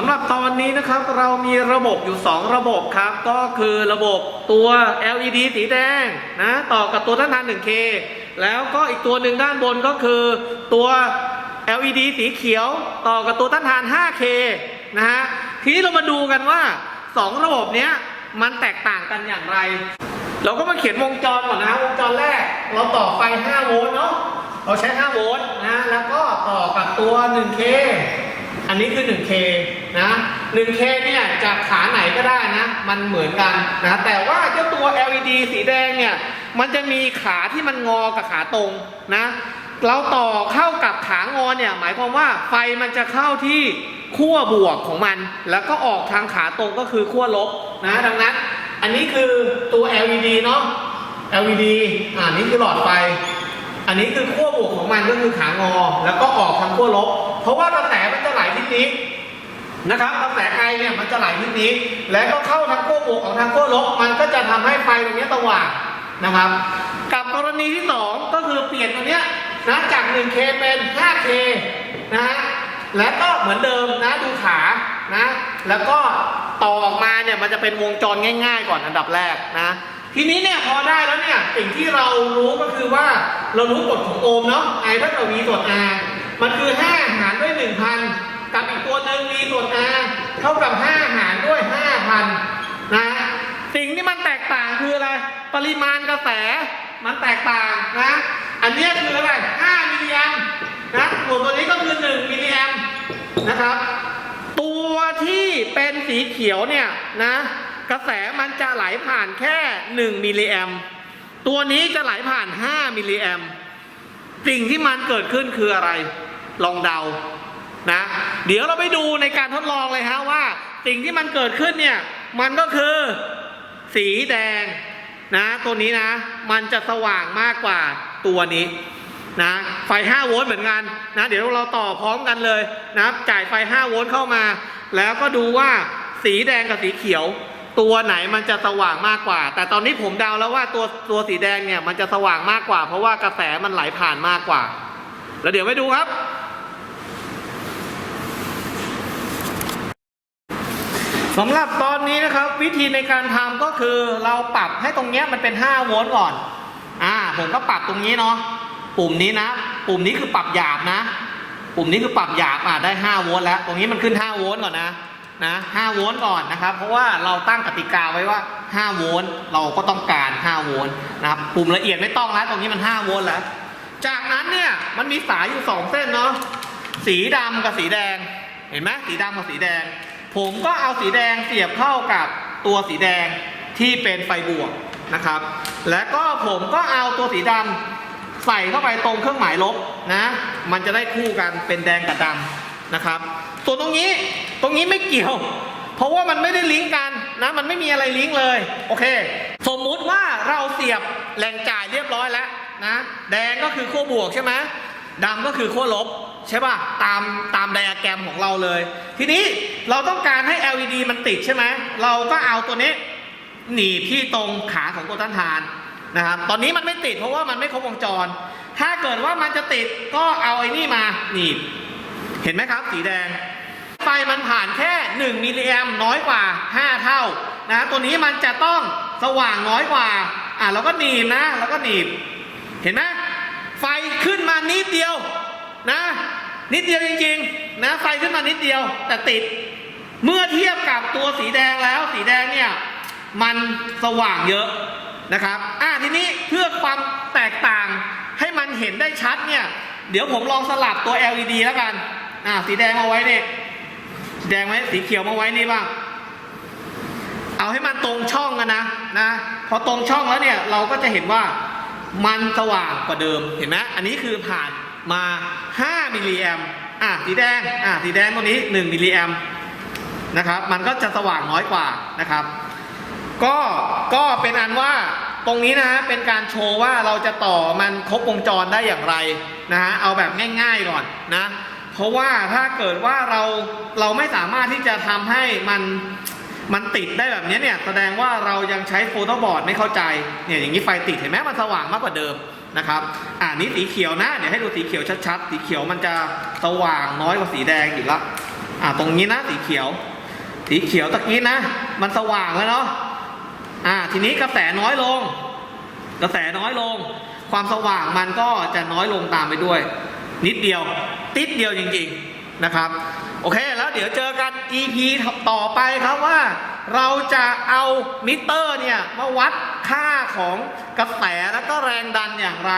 สำหรับตอนนี้นะครับเรามีระบบอยู่ 2 ระบบครับ ก็คือระบบตัว LED สีแดงนะต่อกับตัวต้านทาน 1K แล้วก็อีกตัวหนึ่งด้านบนก็คือตัว LED สีเขียวต่อกับตัวต้านทาน 5K นะฮะทีนี้เรามาดูกันว่า 2 ระบบเนี้ยมันแตกต่างกันอย่างไร เราก็มาเขียนวงจรก่อนนะวงจรแรก เราต่อไฟ 5 โวลต์เนาะเราใช้ 5 โวลต์นะแล้วก็ต่อกับตัว 1K อันนี้คือ 1K นะ 1K เนี่ยจากขาไหนก็ได้นะ มันเหมือนกันนะแต่ว่าเจ้าตัว LED สีแดงเนี่ยมันจะมีขาที่มันงอกับขาตรงนะเราต่อเข้ากับขางอเนี่ยหมายความว่าไฟมันจะเข้าที่ขั้วบวกของมัน แล้วก็ออกทางขาตรงก็คือขั้วลบนะดังนั้น อันนี้คือตัว LED เนาะ LED อ่านี่คือหลอดไฟ อันนี้คือขั้วบวกของมันก็คือขางอ แล้วก็ออกทางขั้วลบ เพราะว่ากระแสมันจะไหลทิศนี้ นะครับกระแสไอเนี่ยมันจะไหลทิศนี้ แล้วก็เข้าทางขั้วบวกของทางขั้วลบ มันก็จะทำให้ไฟตรงเนี้ยสว่างนะครับ กับกรณีที่สองก็คือเปลี่ยนตัวเนี้ยนะจาก 1K เป็น 5K นะฮะแล้วก็เหมือนเดิมนะดูขานะแล้วก็ต่อออกมาเนี่ยมันจะเป็นวงจรง่ายๆ ก่อนอันดับแรกนะทีนี้เนี่ยพอได้แล้วเนี่ยสิ่งที่เรารู้ก็คือว่าเรารู้กฎของโอห์มเนาะ I เท่ากับ V ส่วน R มันคือ 5 หารด้วย 1,000กับอีกตัวหนึ่ ง V ส่วน R เท่ากับ 5 หารด้วย 5,000 นะ สิ่งที่มันแตกต่างคืออะไร ปริมาณกระแสมันแตกต่างนะ อันนี้คืออะไร 5 มิลลิแอมนะส่วนตัวนี้ก็คือ 1 มิลลิแอมนะครับ ตัวที่เป็นสีเขียวเนี่ยนะ กระแสมันจะไหลผ่านแค่ 1 มิลลิแอม ตัวนี้จะไหลผ่าน 5 มิลลิแอม สิ่งที่มันเกิดขึ้นคืออะไร ลองเดานะ เดี๋ยวเราไปดูในการทดลองเลยฮะว่าสิ่งที่มันเกิดขึ้นเนี่ยมันก็คือสีแดงนะตัวนี้นะ มันจะสว่างมากกว่าตัวนี้นะไฟ 5 โวลต์เหมือนกันนะ เดี๋ยวเราต่อพร้อมกันเลยนะจ่ายไฟ 5 โวลต์เข้ามา แล้วก็ดูว่าสีแดงกับสีเขียว ตัวไหนมันจะสว่างมากกว่า แต่ตอนนี้ผมเดาแล้วว่าตัวตัวสีแดงเนี่ยมันจะสว่างมากกว่า เพราะว่ากระแสมันไหลผ่านมากกว่า แล้วเดี๋ยวไปดูครับ สำหรับตอนนี้นะครับวิธีในการทำก็คือเราปรับให้ตรงเนี้ยมันเป็น 5 โวลต์ก่อน อ่าผมก็ปรับตรงนี้เนาะปุ่มนี้นะ ปุ่มนี้คือปรับหยาบนะ ปุ่มนี้คือปรับหยาบอ่าได้ 5 โวลต์แล้ว ตรงนี้มันขึ้น 5 โวลต์ก่อนนะนะ5โวลต์ก่อนนะครับ เพราะว่าเราตั้งกติกาไว้ว่า 5 โวลต์เราก็ต้องการ 5 โวลต์นะครับปุ่มละเอียดไม่ต้องแล้วตรงนี้มัน 5 โวลต์แล้ว จากนั้นเนี่ยมันมีสายอยู่ 2 เส้นเนาะสีดำกับสีแดงเห็นไหมสีดำกับสีแดง ผมก็เอาสีแดงเสียบเข้ากับตัวสีแดงที่เป็นไฟบวกนะครับ และก็ผมก็เอาตัวสีดำใส่เข้าไปตรงเครื่องหมายลบนะ มันจะได้คู่กันเป็นแดงกับดำนะครับส่วนตรงนี้ตรงนี้ไม่เกี่ยว เพราะว่ามันไม่ได้ลิงก์กันนะมันไม่มีอะไรลิงก์เลยโอเค สมมุติว่าเราเสียบแหล่งจ่ายเรียบร้อยแล้วนะ แดงก็คือขั้วบวกใช่ไหม ดำก็คือขั้วลบใช่ป่ะ ตามตามไดอะแกรมของเราเลย ทีนี้เราต้องการให้ LED มันติดใช่ไหมเราก็เอาตัวนี้หนีบที่ตรงขาของตัวต้านทานนะครับ ตอนนี้มันไม่ติดเพราะว่ามันไม่ครบวงจร ถ้าเกิดว่ามันจะติดก็เอาไอ้นี่มาหนีบ เห็นไหมครับ สีแดง ไฟมันผ่านแค่ 1 มิลลิแอมน้อยกว่า 5 เท่านะตัวนี้มันจะต้องสว่างน้อยกว่า อะเราก็หนีบนะเราก็หนีบ เห็นไหม ไฟขึ้นมานิดเดียวนะ นิดเดียวจริงๆนะไฟขึ้นมานิดเดียว แต่ติด เมื่อเทียบกับตัวสีแดงแล้ว สีแดงเนี่ยมันสว่างเยอะนะครับอะทีนี้เพื่อความแตกต่างให้มันเห็นได้ชัดเนี่ย เดี๋ยวผมลองสลับตัว LED แล้วกันอะสีแดงมาไว้เนี่ยสีแดงไว้สีเขียวมาไว้นี่บ้างเอาให้มันตรงช่องกันนะนะพอตรงช่องแล้วเนี่ยเราก็จะเห็นว่า มันสว่างกว่าเดิมเห็นไหมอันนี้คือผ่านมา 5 มิลลิแอมอะสีแดงอะสีแดงตัวนี้ 1 มิลลิแอมนะครับมันก็จะสว่างน้อยกว่านะครับ ก็ก็เป็นอันว่าตรงนี้นะฮะเป็นการโชว์ว่าเราจะต่อมันครบวงจรได้อย่างไรนะฮะเอาแบบง่าย ๆก่อนนะ เพราะว่าถ้าเกิดว่าเราเราไม่สามารถที่จะทำให้มัน มันติดได้แบบนี้เนี่ยแสดงว่าเรายังใช้โฟโต้บอร์ดไม่เข้าใจเนี่ยอย่างนี้ไฟติดเห็นไหมมันสว่างมากกว่าเดิมนะครับอ่านี้สีเขียวนะเดี๋ยวให้ดูสีเขียวชัดๆ สีเขียวมันจะสว่างน้อยกว่าสีแดงอีกละอ่าตรงนี้นะสีเขียว สีเขียวตะกี้นะ มันสว่างแล้วเนาะอ่าทีนี้กระแสน้อยลง กระแสน้อยลง ความสว่างมันก็จะน้อยลงตามไปด้วย นิดเดียว ติดเดียวจริง ๆนะครับ โอเคแล้วเดี๋ยวเจอกัน EP ต่อไปครับว่าเราจะเอามิเตอร์เนี่ยมาวัดค่าของกระแสแล้วก็แรงดันอย่างไร